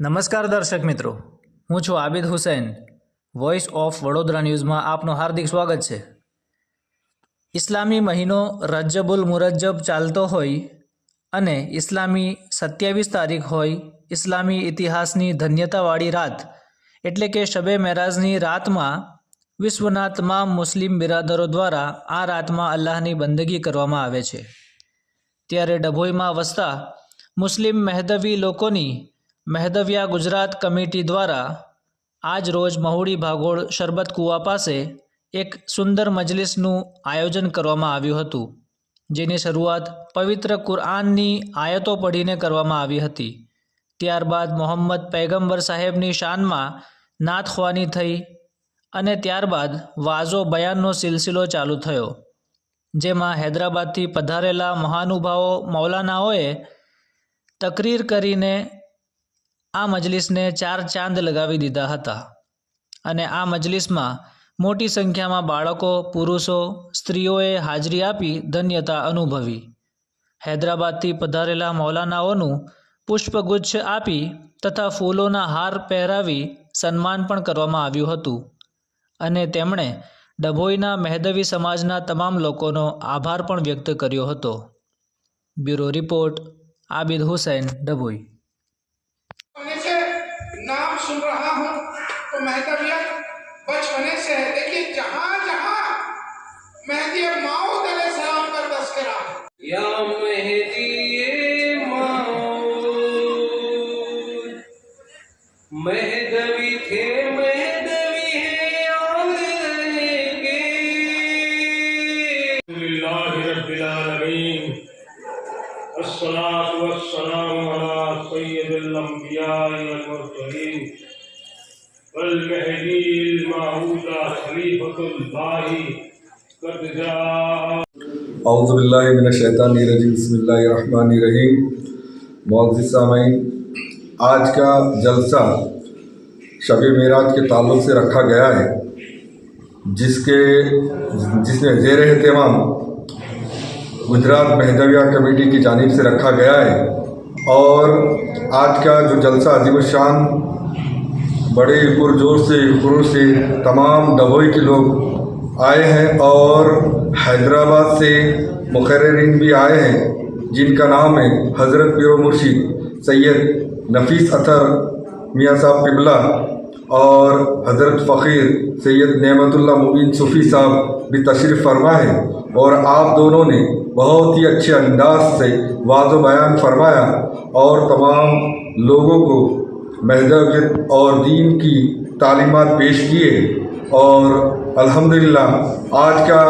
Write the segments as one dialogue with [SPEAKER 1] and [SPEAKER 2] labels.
[SPEAKER 1] નમસ્કાર દર્શક મિત્રો, હું છું આબિદ હુસૈન વોઇસ ઓફ વડોદરા ન્યૂઝમાં આપનું હાર્દિક સ્વાગત છે. ઇસ્લામી મહિનો રજ્જબુલ મુરજ્જબ ચાલતો હોય અને ઇસ્લામી સત્યાવીસ તારીખ હોય ઇસ્લામી ઇતિહાસની ધન્યતાવાળી રાત, એટલે કે શબે મેરાજની રાતમાં વિશ્વના તમામ મુસ્લિમ બિરાદરો દ્વારા આ રાતમાં અલ્લાહની બંદગી કરવામાં આવે છે. ત્યારે ડભોઈમાં વસતા મુસ્લિમ મહેદવી લોકોની મહેદવિયા ગુજરાત કમિટી દ્વારા આજ રોજ મહુડી ભાગોળ શરબત કુવા પાસે એક સુંદર મજલિસનું આયોજન કરવામાં આવ્યું હતું, જેની શરૂઆત પવિત્ર કુરઆનની આયતો પઢીને કરવામાં આવી હતી. ત્યારબાદ મોહમ્મદ પૈગંબર સાહેબની શાનમાં નાથખ્વાની થઈ અને ત્યારબાદ વાઝો બયાનનો સિલસિલો ચાલુ થયો, જેમાં હૈદરાબાદથી પધારેલા મહાનુભાવો મૌલાનાઓએ તકરીર કરીને આ મજલિસને ચાર ચાંદ લગાવી દીધા હતા અને આ મજલિસમાં મોટી સંખ્યામાં બાળકો, પુરુષો, સ્ત્રીઓએ હાજરી આપી ધન્યતા અનુભવી. હૈદરાબાદથી પધારેલા મૌલાનાઓનું પુષ્પગુચ્છ આપી તથા ફૂલોના હાર પહેરાવી સન્માન પણ કરવામાં આવ્યું હતું અને તેમણે ડભોઈના મહેદવી સમાજના તમામ લોકોનો આભાર પણ વ્યક્ત કર્યો હતો. Bureau report, Abid Hussain, Dabhoi.
[SPEAKER 2] نام سن رہا ہوں تو مہتویت بچپنے سے ہے۔ لیکن جہاں جہاں مہدی اور ماؤ
[SPEAKER 3] المرسلين. والمهدي المعهود خليفة الله. قد جاء
[SPEAKER 4] اعوذ باللہ من الشیطان الرجیم بسم اللہ الرحمن الرحیم معزز سامعین، آج کا جلسہ شب معراج کے تعلق سے رکھا گیا ہے، جس کے جس میں زیر اہتمام گجرات مہدویہ کمیٹی کی جانب سے رکھا گیا ہے۔ اور آج کا جو جلسہ عظیم الشان، بڑے پرجوش سے، خروش سے تمام ڈبوئی کے لوگ آئے ہیں اور حیدرآباد سے مقررین بھی آئے ہیں، جن کا نام ہے حضرت پیرو مرشید سید نفیس اطہر میاں صاحب قبلہ۔ اور حضرت فقیر سید نعمت اللہ مبین صوفی صاحب بھی تشریف فرما ہے اور آپ دونوں نے بہت ہی اچھے انداز سے واضح بیان فرمایا اور تمام لوگوں کو مہدویت اور دین کی تعلیمات پیش کیے اور الحمدللہ آج کا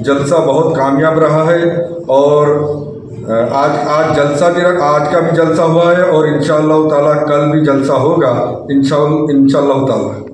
[SPEAKER 4] جلسہ بہت کامیاب رہا ہے اور آج آج جلسہ بھی رکھ، آج کا بھی جلسہ ہوا ہے اور انشاءاللہ تعالیٰ کل بھی جلسہ ہوگا انشاء انشاءاللہ تعالیٰ۔